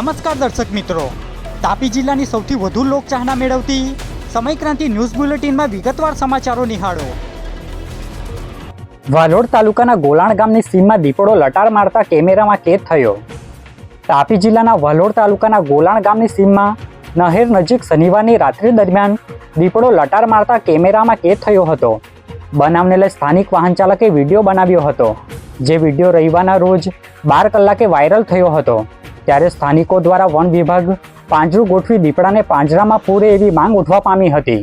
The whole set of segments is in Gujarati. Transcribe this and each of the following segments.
નમસ્કાર દર્શક મિત્રો. તાપી જિલ્લાની સૌથી વધુ લોકચાહના મેળવતી સમયક્રાંતિ ન્યૂઝ બુલેટિનમાં વિગતવાર સમાચારો નિહાળો. વાલોડ તાલુકાના ગોલાણ ગામની સીમમાં દીપડો લટાર મારતા કેમેરામાં કેદ થયો. તાપી જિલ્લાના વાલોડ તાલુકાના ગોલાણ ગામની સીમમાં નહેર નજીક શનિવારની રાત્રિ દરમિયાન દીપડો લટાર મારતા કેમેરામાં કેદ થયો હતો. બનાવને લઈ સ્થાનિક વાહન ચાલકે વીડિયો બનાવ્યો હતો. જે વીડિયો રવિવારના રોજ બાર કલાકે વાયરલ થયો હતો. ત્યારે સ્થાનિકો દ્વારા વન વિભાગ પાંજરું ગોઠવી દીપડાને પાંજરામાં પૂરે એવી માંગ ઉઠવા પામી હતી.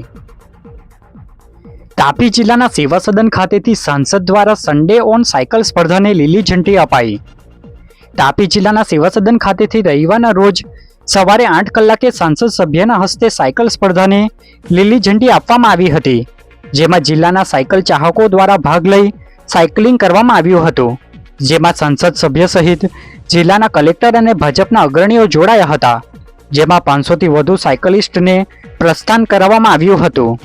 તાપી જિલ્લાના સેવા ખાતેથી સાંસદ દ્વારા સન્ડે ઓન સાયકલ સ્પર્ધાને લીલી ઝંડી અપાઈ. તાપી જિલ્લાના સેવા ખાતેથી રવિવારના રોજ સવારે આઠ કલાકે સાંસદ સભ્યના હસ્તે સાયકલ સ્પર્ધાને લીલી ઝંડી આપવામાં આવી હતી, જેમાં જિલ્લાના સાયકલ ચાહકો દ્વારા ભાગ લઈ સાયકલિંગ કરવામાં આવ્યું હતું, જેમાં સંસદ સભ્ય સહિત જિલ્લાના કલેક્ટર અને ભાજપના અગ્રણીઓ જોડાયા હતા, જેમાં પાંચસોથી વધુ સાયકલિસ્ટને પ્રસ્થાન કરાવવામાં આવ્યું હતું.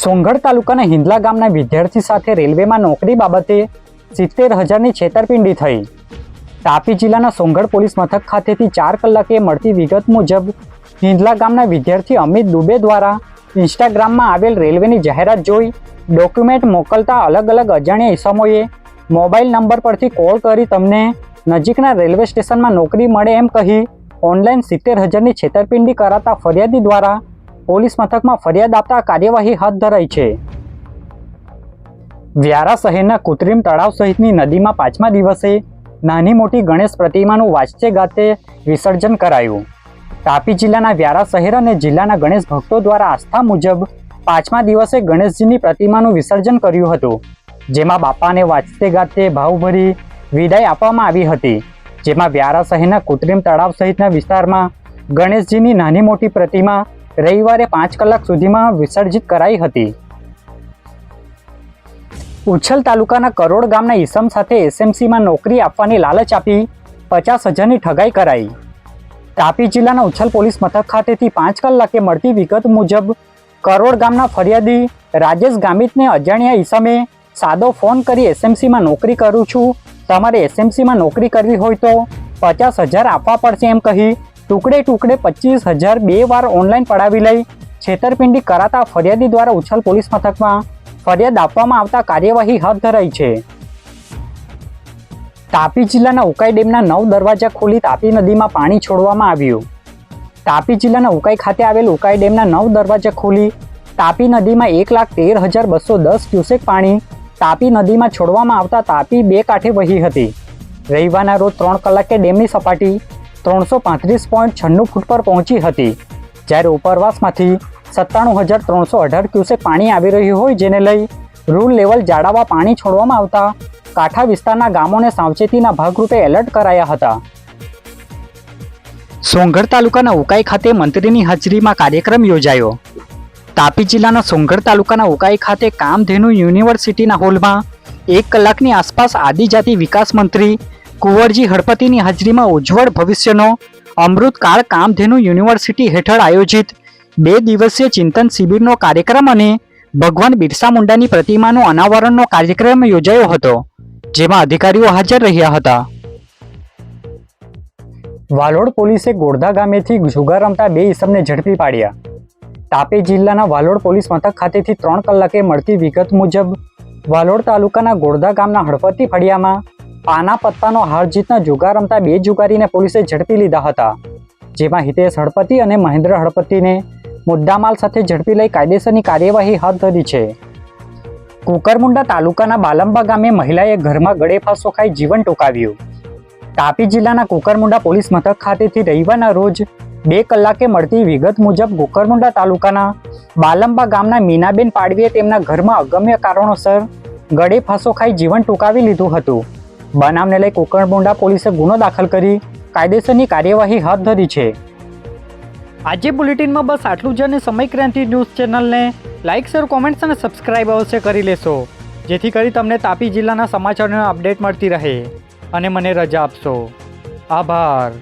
સોંગઢ તાલુકાના હિંદલા ગામના વિદ્યાર્થી સાથે રેલવેમાં નોકરી બાબતે સિત્તેર હજારની છેતરપિંડી થઈ. તાપી જિલ્લાના સોંગઢ પોલીસ મથક ખાતેથી ચાર કલાકે મળતી વિગત મુજબ, હિંદલા ગામના વિદ્યાર્થી અમિત દુબે દ્વારા ઇન્સ્ટાગ્રામમાં આવેલ રેલવેની જાહેરાત જોઈ, ડોક્યુમેન્ટ મોકલતા અલગ અલગ અજાણ્યા ઇસમોએ મોબાઈલ નંબર પરથી કોલ કરી તમને નજીકના રેલવે સ્ટેશનમાં નોકરી મળે એમ કહી ઓનલાઈન સિત્તેર હજારની છેતરપિંડી કરાતા ફરિયાદી દ્વારા પોલીસ મથકમાં ફરિયાદ આપતા કાર્યવાહી હાથ ધરાઈ છે. વ્યારા શહેરના કૃત્રિમ તળાવ સહિતની નદીમાં પાંચમા દિવસે નાની મોટી ગણેશ પ્રતિમાનું વાંચતે ગાતે વિસર્જન કરાયું. તાપી જિલ્લાના વ્યારા શહેર અને જિલ્લાના ગણેશ ભક્તો દ્વારા આસ્થા મુજબ પાંચમા દિવસે ગણેશજીની પ્રતિમાનું વિસર્જન કર્યું હતું. જેમાં બાપાને વાંચતે ગાતે ભાવભરી વિદાય આપવામાં આવી હતી. જેમાં વ્યારા શહેરના કૃત્રિમ તળાવ સહિતના વિસ્તારમાં ગણેશજીની નાની મોટી પ્રતિમા રવિવારે પાંચ કલાક સુધીમાં વિસર્જિત કરાઈ હતી. ઉછલ તાલુકાના કરોડ ગામના ઈસમ સાથે એસએમસીમાં નોકરી આપવાની લાલચ આપી પચાસ હજારની ઠગાઈ કરાઈ. તાપી જિલ્લાના ઉછલ પોલીસ મથક ખાતેથી પાંચ કલાકે મળતી વિગત મુજબ કરોડ ગામના ફરિયાદી રાજેશ ગામિતને અજાણ્યા ઈસમે સાદો ફોન કરી એસએમસીમાં નોકરી કરું છું. તમારે એસએમસીમાં નોકરી કરવી હોય તો પચાસ હજાર આપવા પડશે એમ કહી ટુકડે ટુકડે પચીસ હજાર બે વાર ઓનલાઈન પડાવી લઈ. છેતરપિંડી કરાતા ફરિયાદી દ્વારા ઉછલ પોલીસ મથકમાં ફરિયાદ આપવામાં આવતા કાર્યવાહી હાથ ધરાઈ છે. તાપી જિલ્લાના ઉકાઈ ડેમના નવ દરવાજા ખોલી તાપી નદીમાં પાણી છોડવામાં આવ્યું. તાપી જિલ્લાના ઉકાઈ ખાતે આવેલ ઉકાઈ ડેમના નવ દરવાજા ખોલી તાપી નદીમાં એક લાખ તેર હજાર બસો દસ ક્યુસેક પાણી તાપી નદીમાં છોડવામાં આવતા તાપી બે કાંઠે વહી હતી. રવિવારના રોજ ત્રણ કલાકે ડેમની સપાટી ત્રણસો પાંત્રીસ પોઈન્ટ છન્નું ફૂટ પર પહોંચી હતી. જ્યારે ઉપરવાસમાંથી સત્તાણું હજાર ત્રણસો અઢાર ક્યુસેક પાણી આવી રહ્યું હોય જેને લઈ રૂલ લેવલ જાળવવા પાણી છોડવામાં આવતા કાંઠા વિસ્તારના ગામોને સાવચેતીના ભાગરૂપે એલર્ટ કરાયા હતા. સોંગઢ તાલુકાના ઉકાઈ ખાતે મંત્રીની હાજરીમાં કાર્યક્રમ યોજાયો. તાપી જિલ્લાના સોંગઢ તાલુકાના ઉકાઈ ખાતે કામધેનુ યુનિવર્સિટીના હોલમાં એક કલાકની આસપાસ આદિજાતિ વિકાસ મંત્રી કુંવરજી હળપતિની હાજરીમાં ઉજ્જવળ ભવિષ્યનો અમૃતકાળ કામધેનુ યુનિવર્સિટી હેઠળ આયોજિત બે દિવસીય ચિંતન શિબિરનો કાર્યક્રમ અને ભગવાન બિરસા મુંડાની પ્રતિમાનો અનાવરણનો કાર્યક્રમ યોજાયો હતો, જેમાં અધિકારીઓ હાજર રહ્યા હતા. વાલોડ પોલીસે ગોરધા ગામેથી જુગાર રમતા બે ઈસમને ઝડપી પાડ્યા. તાપી જિલ્લાના વાલોડ પોલીસ મથક ખાતેથી ત્રણ કલાકે મળતી વિગત મુજબ, વાલોડ તાલુકાના ગોરધા ગામના હળપતિ ફળિયામાં પાના પત્તાનો હાર જીતના જુગાર રમતા બે જુગારીને પોલીસે ઝડપી લીધા હતા, જેમાં હિતેશ હળપતિ અને મહેન્દ્ર હળપતિને મુદ્દામાલ સાથે ઝડપી લઈ કાયદેસરની કાર્યવાહી હાથ ધરી છે. કુકરમુંડા તાલુકાના બાલંબા ગામે મહિલાએ ઘરમાં ગળે ફાંસો ખાઈ જીવન ટૂંકાવ્યું. તાપી જિલ્લાના કુકરમુંડા પોલીસ મથક ખાતેથી રવિવારના રોજ બે કલાકે મળતી વિગત મુજબ ગોકરમુંડા તાલુકાના બાલંબા ગામના મીનાબેન પાડવીએ તેમના ઘરમાં અગમ્ય કારણોસર ગળે ફાંસો ખાઈ જીવન ટૂંકાવી લીધું હતું. બનાવને લઈ કુકરમુંડા પોલીસે ગુનો દાખલ કરી કાયદેસરની કાર્યવાહી હાથ ધરી છે. આજે બુલેટિનમાં બસ આટલું જ અને સમય ક્રાંતિ ન્યૂઝ ચેનલને લાઇક શેર, કોમેન્ટ્સ અને સબસ્ક્રાઇબ અવશ્ય કરી લેશો. જેથી કરી તમને તાપી જિલ્લાના સમાચારોની અપડેટ મળતી રહે. અને મને રજા આપશો. આભાર.